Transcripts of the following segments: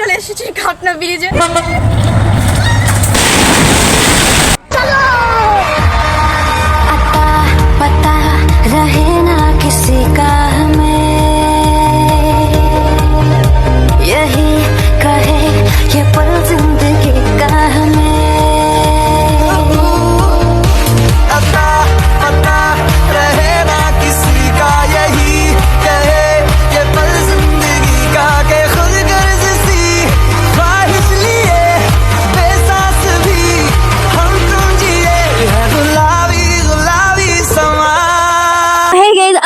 চলে এসেছি ঘাটনা ব্রিজে अता पता रहे ना किसी का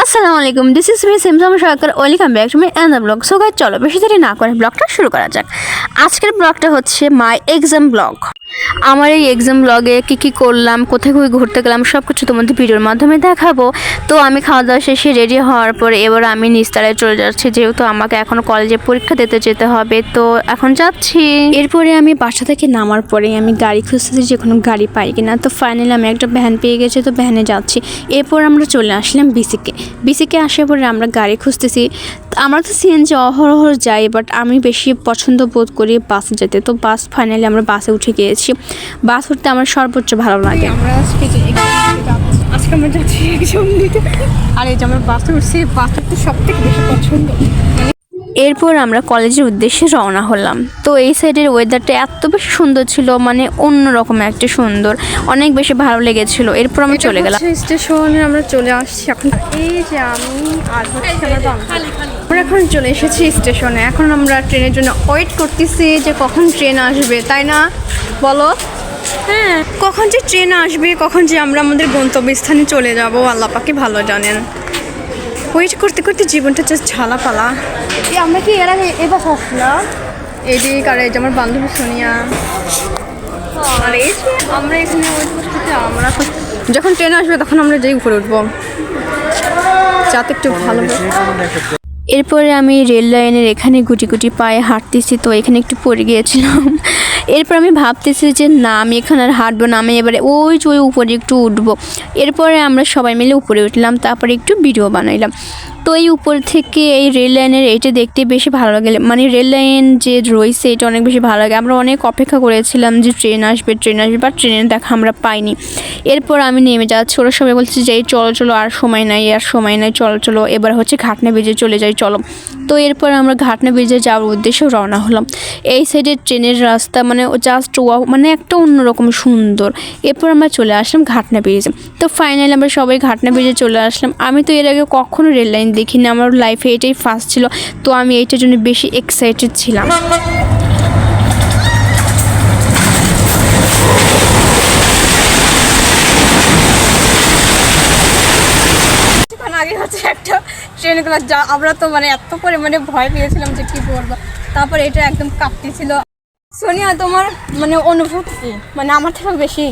আসসালামু আলাইকুম this is me Simsam Sarkar welcome back to my and blog so guys চলো, বেশি দেরি না করে ব্লগটা শুরু করা যাক। আজকের ব্লগটা হচ্ছে মাই এক্সাম ব্লগ আমার এই এক্সাম ব্লগে কী কী করলাম, কোথায় কোথায় ঘুরতে গেলাম সব কিছু তোমাদের ভিডিওর মাধ্যমে দেখাবো। তো আমি খাওয়া দাওয়া শেষে রেডি হওয়ার পরে এবার আমি নিস্তারায় চলে যাচ্ছি, যেহেতু আমাকে এখন কলেজে পরীক্ষা দিতে যেতে হবে, তো এখন যাচ্ছি। এরপরে আমি বাসা থেকে নামার পরেই আমি গাড়ি খুঁজতেছি, যে কোনো গাড়ি পাই কিনা। তো ফাইনালি আমি একটা ভ্যান পেয়ে গেছি, তো ভ্যানে যাচ্ছি। এরপর আমরা চলে আসলাম বিসিকে বিসিকে আসার পরে আমরা গাড়ি খুঁজতেছি আমরা তো সিএনজি অহরহ যাই বাট আমি বেশি পছন্দ বোধ করি বাসে যেতে। তো বাস ফাইনালি আমরা বাসে উঠে গিয়েছি। বাস উঠতে আমার সর্বোচ্চ ভালো লাগে। আমরা যাচ্ছি আর এই যে আমরা বাসে উঠছি, বাস উঠতে সব থেকে বেশি পছন্দ। এরপর আমরা কলেজের উদ্দেশ্যে রওনা হলাম। তো এই সাইডের ওয়েদারটা এত বেশি সুন্দর ছিল মানে অন্যরকম একটা সুন্দর। অনেক বেশি ভালো লেগেছিল। এরপর আমরা চলে গেলাম। স্টেশনে আমরা চলে আসছি এখন। এই যে আমি আর আমার এখন চলে এসেছি স্টেশনে এখন আমরা ট্রেনের জন্য ওয়েট করতেছি যে কখন ট্রেন আসবে তাই না? বলো। হ্যাঁ। কখন যে ট্রেন আসবে কখন যে আমরা আমাদের গন্তব্যস্থানে চলে যাব আল্লাহ পাকে ভালো জানেন। ওয়েট করতে করতে জীবনটা জাস্ট ঝালাপালা। এই আমরা কি এর আগে এবার আসলাম এদিক আর এই যে আমার বান্ধবী সোনিয়া। আর এই আমরা এখানে ওয়েট করতে আমরা যখন ট্রেন আসবে তখন আমরা যেই উপরে উঠবো। যাতে একটু ভালো। এরপরে আমি রেল লাইনের এখানে গুটি গুটি পায়ে হাঁটতেছি, তো এখানে একটু পড়ে গিয়েছিলাম। এরপর আমি ভাবতেছি যে, না, আমি এখানে আর হাঁটবো না, আমি এবারে ওই যে ওই উপরে একটু উঠবো। এরপরে আমরা সবাই মিলে উপরে উঠলাম, তারপরে একটু ভিডিও বানাইলাম। এই উপর থেকে এই রেল লাইনের এটা দেখতে বেশি ভালো লাগে। মানে রেল লাইন যে রয়েছে, এটা অনেক বেশি ভালো লাগে। আমরা অনেক অপেক্ষা করেছিলাম যে ট্রেন আসবে ট্রেন আসবে বা ট্রেনের দেখা আমরা পাইনি। এরপর আমি নেমে যাচ্ছি। ওরা সবাই বলছে যে, এই চলো চলো, আর সময় নাই, আর সময় নাই, চলো চলো। এবার হচ্ছে ঘাটনা বেজে চলে যাই চলো। তো এরপর আমরা ঘাটনা ব্রিজে যাওয়ার উদ্দেশ্যে রওনা হলাম। এই সাইডে ট্রেনের রাস্তা মানে জাস্ট ওয়া মানে একটা অন্যরকম সুন্দর। এরপর আমরা চলে আসলাম ঘাটনা ব্রিজে। তো ফাইনালি আমরা সবাই ঘাটনা ব্রিজে চলে আসলাম। আমি তো এর আগে কখনো রেল লাইন দেখিনি আমার লাইফে এটাই ফার্স্ট ছিল। তো আমি এইটার জন্য বেশি এক্সাইটেড ছিলাম কিছুক্ষণ আগে হচ্ছে একটা ট্রেনগুলো যা আমরা তো মানে এত পরিমাণে ভয় পেয়েছিলাম যে কি করব তারপর এটা একদম কাঁপতেছিল। সোনিয়া তোমার মানে অনুভূতি কি? মানে আমার থেকেও বেশি।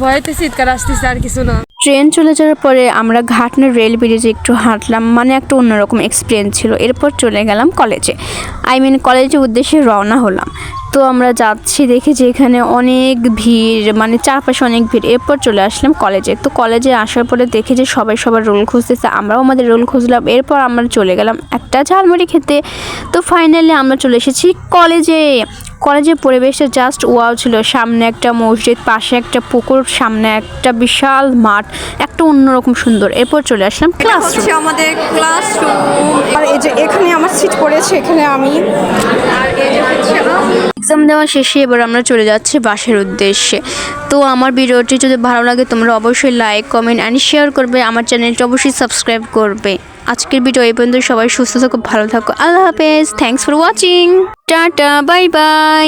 ভয়েতে শীতকাল আসতেছে আর কিছু না। ট্রেন চলে যাওয়ার পরে আমরা ঘাটনা রেল ব্রিজে একটু হাঁটলাম মানে একটা অন্যরকম এক্সপিরিয়েন্স ছিল। এরপর চলে গেলাম কলেজে। আই মিন কলেজের উদ্দেশ্যে রওনা হলাম। তো আমরা যাচ্ছি দেখি যে এখানে অনেক ভিড় মানে চারপাশে অনেক ভিড়। এরপর চলে আসলাম কলেজে। তো কলেজে আসার পরে দেখি যে সবাই সবার রোল খুঁজতেছে, আমরাও আমাদের রোল খুঁজলাম। এরপর আমরা চলে গেলাম একটা ঝালমুড়ি খেতে। তো ফাইনালি আমরা চলে এসেছি কলেজে। কলেজের পরিবেশটা জাস্ট ওয়াও ছিল। সামনে একটা মসজিদ, পাশে একটা পুকুর, সামনে একটা বিশাল মাঠ, একটা অন্যরকম সুন্দর। এরপর চলে আসলাম ক্লাস আমাদের ক্লাসরুম আর এই যে এখানে আমার সিট পড়েছে, এখানে আমি। আর এই যে হচ্ছে। এক্সাম দেওয়া শেষে এবার আমরা চলে যাচ্ছি বাসের উদ্দেশ্যে। তো আমার ভিডিওটি যদি ভালো লাগে তোমরা অবশ্যই লাইক কমেন্ট অ্যান্ড শেয়ার করবে। আমার চ্যানেলটি অবশ্যই সাবস্ক্রাইব করবে। আজকের ভিডিও এই পর্যন্ত সবাই সুস্থ থাকো, ভালো থাকো। আল্লাহ হাফেজ। Thanks for watching tata bye bye